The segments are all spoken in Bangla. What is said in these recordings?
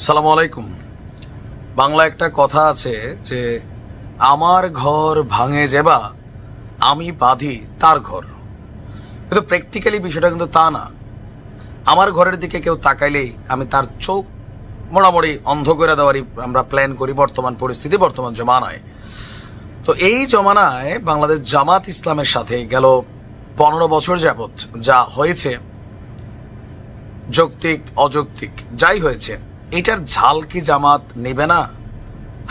সালাম আলাইকুম। বাংলা একটা কথা আছে যে, আমার ঘর ভাঙে যেবা, আমি বাঁধি তার ঘর। কিন্তু প্র্যাকটিক্যালি বিষয়টা কিন্তু তা না। আমার ঘরের দিকে কেউ তাকাইলেই আমি তার চোখ মোটামুটি অন্ধ করে দেওয়ারই আমরা প্ল্যান করি বর্তমান পরিস্থিতি, বর্তমান জমানায়। তো এই জমানায় বাংলাদেশ জামাত ইসলামের সাথে গেল পনেরো বছর যাবৎ যা হয়েছে, যৌক্তিক, অযৌক্তিক, যাই হয়েছে। এটার ঝাল কি জামাত নেবে না?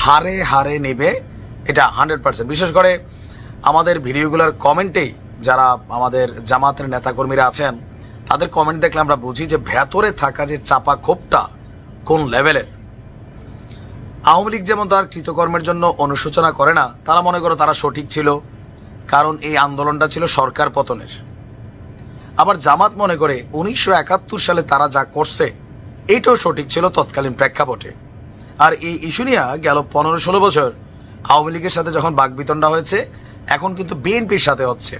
হারে হারে নেবে, এটা হান্ড্রেড পার্সেন্ট। বিশেষ করে আমাদের ভিডিওগুলোর কমেন্টেই যারা আমাদের জামাতের নেতাকর্মীরা আছেন, তাদের কমেন্ট দেখলে আমরা বুঝি যে ভেতরে থাকা যে চাপা ক্ষোভটা কোন লেভেলের। আওয়ামী লীগ যেমন তার কৃতকর্মের জন্য অনুশোচনা করে না, তারা মনে করো তারা সঠিক ছিল, কারণ এই আন্দোলনটা ছিল সরকার পতনের। আবার জামাত মনে করে উনিশশো একাত্তর সালে তারা যা করছে এইটাও সঠিক ছিল তৎকালীন প্রেক্ষাপটে। আর এই ইস্যু নিয়ে গেল পনেরো ষোলো বছর। আওয়ামী লীগের সাথে যখন বাগবিতণ্ডা হয়েছে, এখন কিন্তু বিএনপির সাথে হচ্ছে।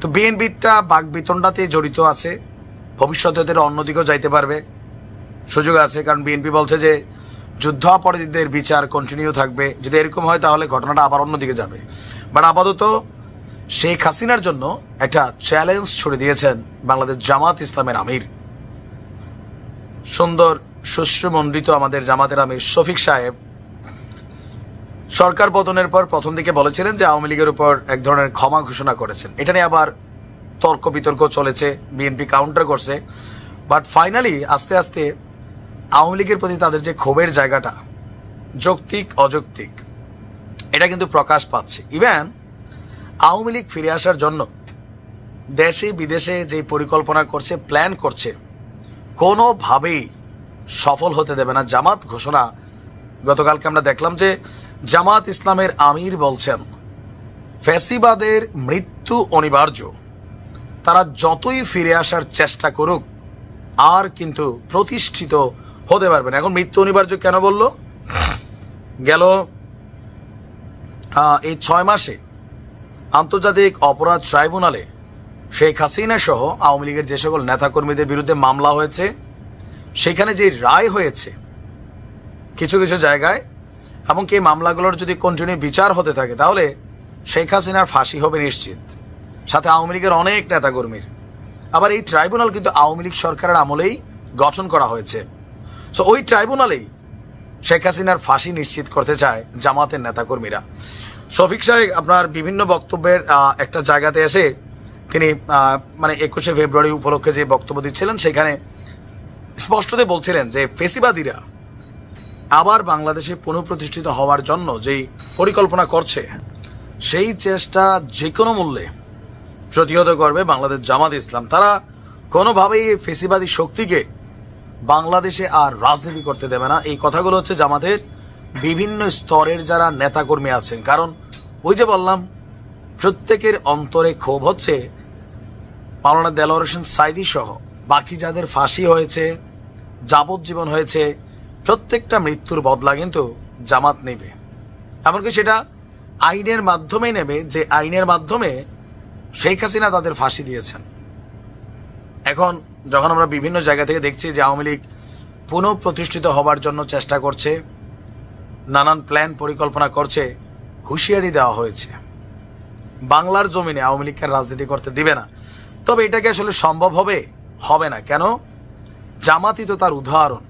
তো বিএনপিটা বাগবিতণ্ডাতে জড়িত আছে, ভবিষ্যতে ওদের অন্যদিকেও যাইতে পারবে। সুযোগ আছে, কারণ বিএনপি বলছে যে যুদ্ধাপরাধীদের বিচার কন্টিনিউ থাকবে। যদি এরকম হয়, তাহলে ঘটনাটা আবার অন্যদিকে যাবে। বাট আপাতত শেখ হাসিনার জন্য একটা চ্যালেঞ্জ ছুড়ে দিয়েছেন বাংলাদেশ জামাত ইসলামের আমির। সুন্দর, সুশ্রমণ্ডিত আমাদের জামাতের আমির শফিক সাহেব। সরকার পতনের পর প্রথম দিকে বলেছিলেন যে আওয়ামী লীগের উপর এক ধরনের ক্ষমা ঘোষণা করেছেন। এটা নিয়ে আবার তর্ক বিতর্ক চলেছে, বিএনপি কাউন্টার করছে। বাট ফাইনালি আস্তে আস্তে আওয়ামী লীগের প্রতি তাদের যে ক্ষোভের জায়গাটা, যৌক্তিক, অযৌক্তিক, এটা কিন্তু প্রকাশ পাচ্ছে। ইভেন আওয়ামী লীগ ফিরে আসার জন্য দেশে বিদেশে যে পরিকল্পনা করছে প্ল্যান করছে কোনোভাবেই সফল হতে দেবে না। জামাত ঘোষণা, গতকালকে আমরা দেখলাম যে জামাত ইসলামের আমির বলছেন, ফ্যাসিবাদের মৃত্যু অনিবার্য। তারা যতই ফিরে আসার চেষ্টা করুক, আর কিন্তু প্রতিষ্ঠিত হতে পারবে না। এখন মৃত্যু অনিবার্য কেন বলল? গেল এই ছয় মাসে আন্তর্জাতিক অপরাধ ট্রাইব্যুনালে শেখ হাসিনা সহ আওয়ামী লীগের যে সকল নেতাকর্মীদের বিরুদ্ধে মামলা হয়েছে, সেখানে যে রায় হয়েছে, কিছু কিছু জায়গায় এমনকি এই মামলাগুলোর যদি কন্টিনিউ বিচার হতে থাকে, তাহলে শেখ হাসিনার ফাঁসি হবে নিশ্চিত। সাথে আওয়ামী লীগের অনেক নেতাকর্মীর। আবার এই ট্রাইব্যুনাল কিন্তু আওয়ামী লীগ সরকারের আমলেই গঠন করা হয়েছে। সো ওই ট্রাইব্যুনালেই শেখ হাসিনার ফাঁসি নিশ্চিত করতে চায় জামাতের নেতাকর্মীরা। শফিক সাহেব, আপনার বিভিন্ন বক্তব্যের একটা জায়গাতে এসে তিনি মানে একুশে ফেব্রুয়ারি উপলক্ষে যে বক্তব্য দিচ্ছিলেন, সেখানে স্পষ্টতে বলছিলেন যে ফেসিবাদীরা আবার বাংলাদেশে পুনঃপ্রতিষ্ঠিত হওয়ার জন্য যেই পরিকল্পনা করছে, সেই চেষ্টা যে কোনো মূল্যে প্রতিহত করবে বাংলাদেশ জামাত ইসলাম। তারা কোনোভাবেই এই ফেসিবাদী শক্তিকে বাংলাদেশে আর রাজনীতি করতে দেবে না। এই কথাগুলো হচ্ছে জামাতের বিভিন্ন স্তরের যারা নেতাকর্মী আছেন। কারণ ওই যে বললাম, প্রত্যেকের অন্তরে ক্ষোভ হচ্ছে মাওলানা দেলোয়ার হোসেন সাইদি সহ বাকি যাদের ফাঁসি হয়েছে, যাবজ্জীবন হয়েছে, প্রত্যেকটা মৃত্যুর বদলা কিন্তু জামাত নেবে। এমনকি সেটা আইনের মাধ্যমেই নেবে, যে আইনের মাধ্যমে শেখ হাসিনা তাদের ফাঁসি দিয়েছেন। এখন যখন আমরা বিভিন্ন জায়গা থেকে দেখছি যে আওয়ামী লীগ পুনঃ প্রতিষ্ঠিত হবার জন্য চেষ্টা করছে, নানান প্ল্যান পরিকল্পনা করছে, হুঁশিয়ারি দেওয়া হয়েছে। বাংলার জমিনে আওয়ামী লীগকে রাজনীতি করতে দিবে না। তবে এটাকে আসলে সম্ভব হবে? হবে না। কেন? জামাতই তো তার উদাহরণ।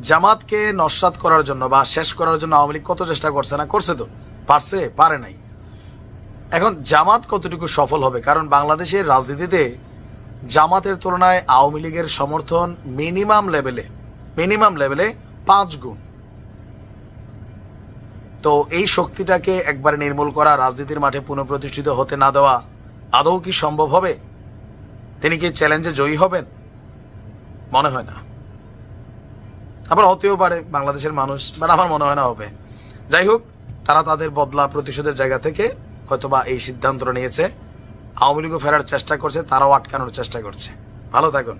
জামাতকে নস্বাত করার জন্য বা শেষ করার জন্য আওয়ামী কত চেষ্টা করছে না? করছে তো। পারছে? পারে নাই। এখন জামাত কতটুকু সফল হবে? কারণ বাংলাদেশের রাজনীতিতে জামাতের তুলনায় আওয়ামী লীগের সমর্থন মিনিমাম লেভেলে মিনিমাম লেভেলে পাঁচ গুণ। তো এই শক্তিটাকে একবারে নির্মূল করা, রাজনীতির মাঠে পুনঃপ্রতিষ্ঠিত হতে না দেওয়া আদৌ কি সম্ভব হবে? তিনি কি চ্যালেঞ্জে জয়ী হবেন? মনে হয় না। আবার হতেও পারে বাংলাদেশের মানুষ, বাট আমার মনে হয় না হবে। যাই হোক, তারা তাদের বদলা প্রতিশোধের জায়গা থেকে হয়তোবা এই সিদ্ধান্ত নিয়েছে। আওয়ামী লীগও ফেরার চেষ্টা করছে, তারাও আটকানোর চেষ্টা করছে। ভালো থাকুন।